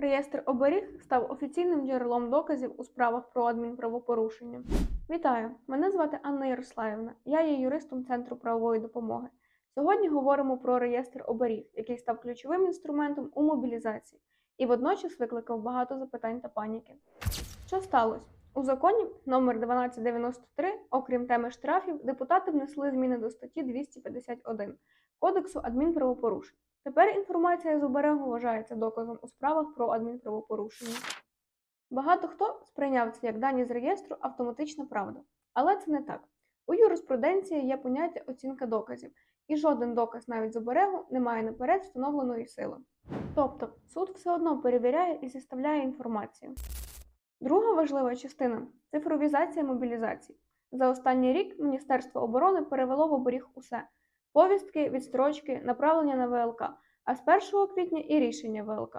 Реєстр оберіг став офіційним джерелом доказів у справах про адмінправопорушення. Вітаю! Мене звати Анна Ярославівна. Я є юристом Центру правової допомоги. Сьогодні говоримо про реєстр оберіг, який став ключовим інструментом у мобілізації і водночас викликав багато запитань та паніки. Що сталося? У законі номер 1293, окрім теми штрафів, депутати внесли зміни до статті 251 Кодексу адмінправопорушень. Тепер інформація з оберегу вважається доказом у справах про адмінправопорушення. Багато хто сприйняв це як дані з реєстру автоматична правда, але це не так. У юриспруденції є поняття оцінка доказів, і жоден доказ навіть з оберегу не має наперед встановленої сили. Тобто суд все одно перевіряє і зіставляє інформацію. Друга важлива частина цифровізація мобілізації. За останній рік Міністерство оборони перевело в оберіг усе: повістки, відстрочки, направлення на ВЛК, а з 1 квітня і рішення ВЛК.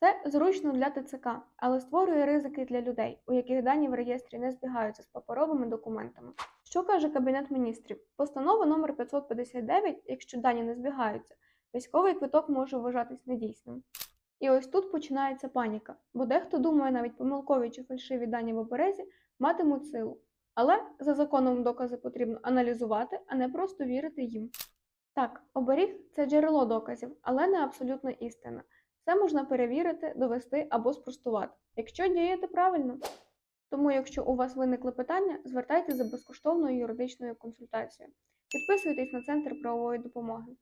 Це зручно для ТЦК, але створює ризики для людей, у яких дані в реєстрі не збігаються з паперовими документами. Що каже Кабінет міністрів? Постанова номер 559, якщо дані не збігаються, військовий квиток може вважатись недійсним. І ось тут починається паніка, бо дехто думає, навіть помилкові чи фальшиві дані в оберезі матимуть силу. Але за законом докази потрібно аналізувати, а не просто вірити їм. Так, оберіг це джерело доказів, але не абсолютна істина. Це можна перевірити, довести або спростувати, якщо діяти правильно. Тому, якщо у вас виникли питання, звертайтеся за безкоштовною юридичною консультацією. Підписуйтесь на центр правової допомоги.